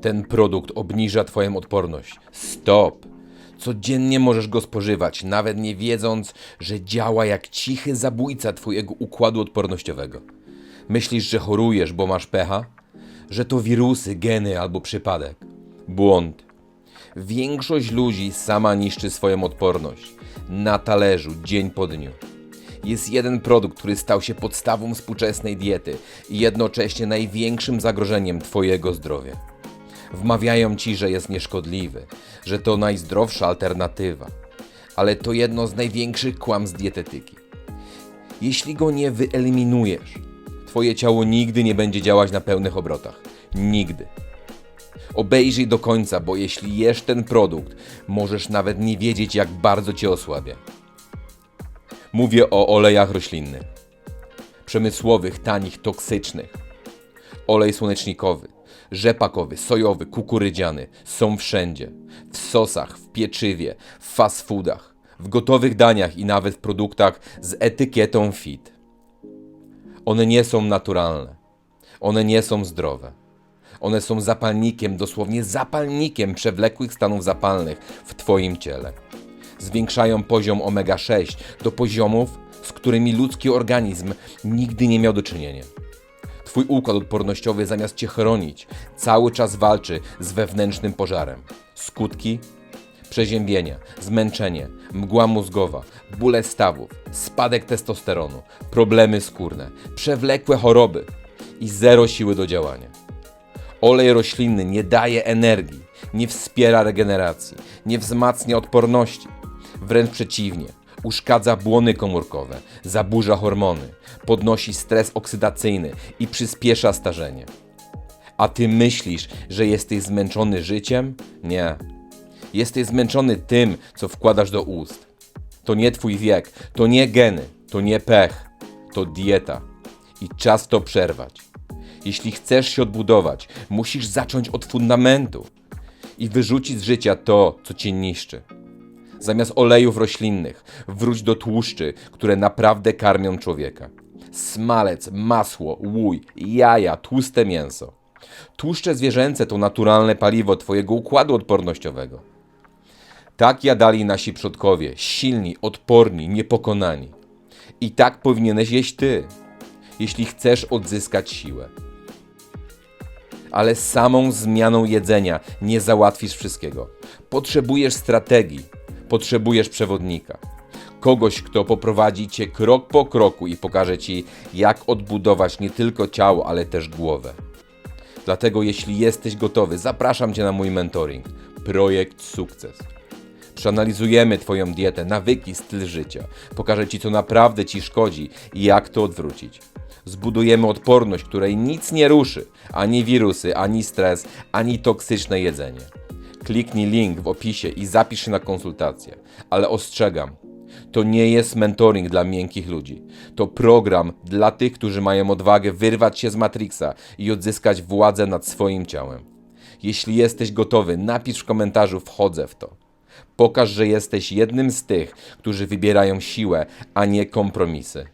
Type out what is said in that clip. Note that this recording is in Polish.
Ten produkt obniża Twoją odporność. Stop! Codziennie możesz go spożywać, nawet nie wiedząc, że działa jak cichy zabójca Twojego układu odpornościowego. Myślisz, że chorujesz, bo masz pecha? Że to wirusy, geny albo przypadek? Błąd. Większość ludzi sama niszczy swoją odporność. Na talerzu, dzień po dniu. Jest jeden produkt, który stał się podstawą współczesnej diety i jednocześnie największym zagrożeniem Twojego zdrowia. Wmawiają Ci, że jest nieszkodliwy, że to najzdrowsza alternatywa, ale to jedno z największych kłamstw dietetyki. Jeśli go nie wyeliminujesz, Twoje ciało nigdy nie będzie działać na pełnych obrotach. Nigdy. Obejrzyj do końca, bo jeśli jesz ten produkt, możesz nawet nie wiedzieć, jak bardzo cię osłabia. Mówię o olejach roślinnych. Przemysłowych, tanich, toksycznych. Olej słonecznikowy, rzepakowy, sojowy, kukurydziany są wszędzie. W sosach, w pieczywie, w fast foodach, w gotowych daniach i nawet w produktach z etykietą fit. One nie są naturalne. One nie są zdrowe. One są zapalnikiem, dosłownie zapalnikiem przewlekłych stanów zapalnych w Twoim ciele. Zwiększają poziom omega-6 do poziomów, z którymi ludzki organizm nigdy nie miał do czynienia. Twój układ odpornościowy zamiast Cię chronić, cały czas walczy z wewnętrznym pożarem. Skutki? Przeziębienia, zmęczenie, mgła mózgowa, bóle stawów, spadek testosteronu, problemy skórne, przewlekłe choroby i zero siły do działania. Olej roślinny nie daje energii, nie wspiera regeneracji, nie wzmacnia odporności. Wręcz przeciwnie, uszkadza błony komórkowe, zaburza hormony, podnosi stres oksydacyjny i przyspiesza starzenie. A ty myślisz, że jesteś zmęczony życiem? Nie. Jesteś zmęczony tym, co wkładasz do ust. To nie twój wiek, to nie geny, to nie pech, to dieta. I czas to przerwać. Jeśli chcesz się odbudować, musisz zacząć od fundamentu i wyrzucić z życia to, co cię niszczy. Zamiast olejów roślinnych, wróć do tłuszczy, które naprawdę karmią człowieka. Smalec, masło, łój, jaja, tłuste mięso. Tłuszcze zwierzęce to naturalne paliwo Twojego układu odpornościowego. Tak jadali nasi przodkowie, silni, odporni, niepokonani. I tak powinieneś jeść Ty, jeśli chcesz odzyskać siłę. Ale samą zmianą jedzenia nie załatwisz wszystkiego. Potrzebujesz strategii, potrzebujesz przewodnika. Kogoś, kto poprowadzi cię krok po kroku i pokaże ci, jak odbudować nie tylko ciało, ale też głowę. Dlatego, jeśli jesteś gotowy, zapraszam cię na mój mentoring Projekt Sukces. Przeanalizujemy Twoją dietę, nawyki, styl życia. Pokażę Ci, co naprawdę Ci szkodzi i jak to odwrócić. Zbudujemy odporność, której nic nie ruszy ani wirusy, ani stres, ani toksyczne jedzenie. Kliknij link w opisie i zapisz się na konsultację. Ale ostrzegam, to nie jest mentoring dla miękkich ludzi. To program dla tych, którzy mają odwagę wyrwać się z Matrixa i odzyskać władzę nad swoim ciałem. Jeśli jesteś gotowy, napisz w komentarzu wchodzę w to. Pokaż, że jesteś jednym z tych, którzy wybierają siłę, a nie kompromisy.